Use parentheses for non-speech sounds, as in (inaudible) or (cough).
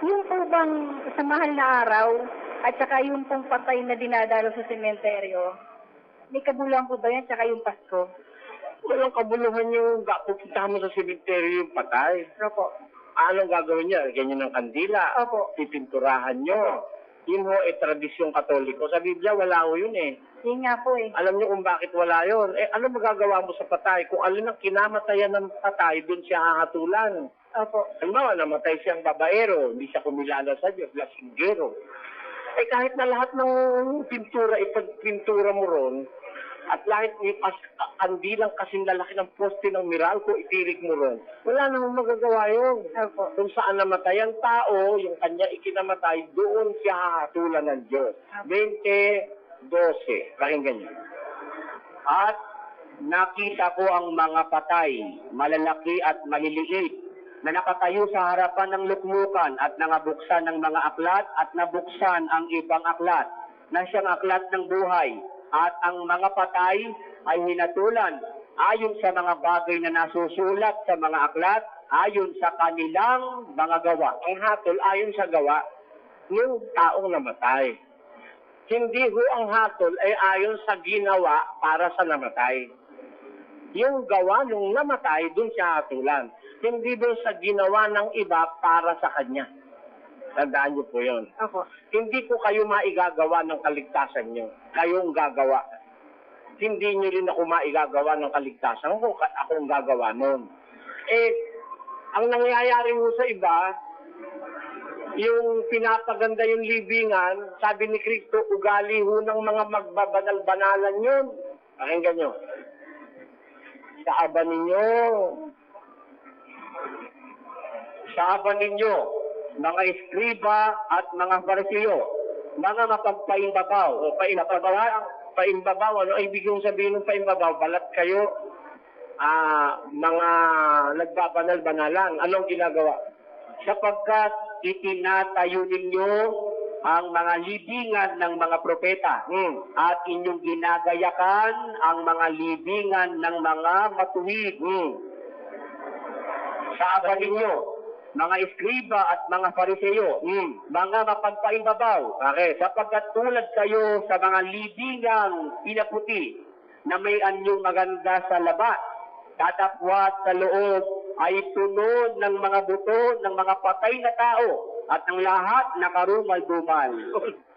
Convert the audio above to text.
Yung po bang sa mahal na araw at saka yung pong patay na dinadalo sa sementeryo, may kabulang po ba yan tsaka yung Pasko? Walang kabuluhan yung ga- pupuntahan mo sa cemetery yung patay. Opo. Anong gagawin niya? Ganyan ng kandila. Opo. Pipinturahan nyo. Yun ho, eh, tradisyong katoliko. Sa Biblia, wala ho yun eh. Yun nga po eh. Alam niyo kung bakit wala yun. Eh, ano magagawa mo sa patay? Kung alin ang kinamatayan ng patay, doon siya hahatulan. Opo. Halimbawa, namatay siyang babaero, hindi siya kumilala sa Diyos, lasinggero. Eh kahit na lahat ng pintura, ipagpintura mo ron, at lahat yung kas- kandilang kasing lalaki ng poste ng Meralco, itirik mo ron, wala namang magagawa yun. Opo. Kung saan namatay ang tao, yung kanya ikinamatay, doon siya hahatulan ng Diyos. 20, 12. Pakinggan niyo. At nakita ko ang mga patay, malalaki at maliliit, na nakatayo sa harapan ng lukmukan at nangabuksan ng mga aklat at nabuksan ang ibang aklat na siyang aklat ng buhay. At ang mga patay ay hinatulan ayon sa mga bagay na nasusulat sa mga aklat, ayon sa kanilang mga gawa. Ang hatol ayon sa gawa ng taong namatay. Hindi ho ang hatol ay ayon sa ginawa para sa namatay. Yung gawa nung namatay, dun siya hatulan. Hindi doon sa ginawa ng iba para sa kanya. Tandaan niyo po yun. Opo. Hindi ko kayo maigagawa ng kaligtasan niyo. Kayong gagawa. Hindi niyo rin ako maigagawa ng kaligtasan ko. Ako ang gagawa nun. Eh, ang nangyayari mo sa iba, yung pinapaganda yung libingan, sabi ni Kristo, ugali ho ng mga magbabanal-banalan yun. Pakinggan nyo. Saaban ninyo. Saaban ninyo, mga eskriba at mga farisiyo, mga mapagpaimbabaw. O paimbabaw, paimbabaw, ano ay ibig kong sabihin ng paimbabaw? Balat kayo, ah, mga nagbabanal-banalan. Anong ginagawa? sapagkat itinatayo ninyo ang mga libingan ng mga propeta Hmm. at inyong ginagayakan ang mga libingan ng mga matuwid. Hmm. Saaban ninyo, mga eskriba at mga fariseyo, Hmm. mga mapagpaimbabaw, Bakit? sapagkat tulad kayo sa mga libingang pinaputi na may anyong maganda sa labas, tatapwat sa loob ay tunod ng mga buto ng mga patay na tao at ng lahat na karumal-dumal. (laughs)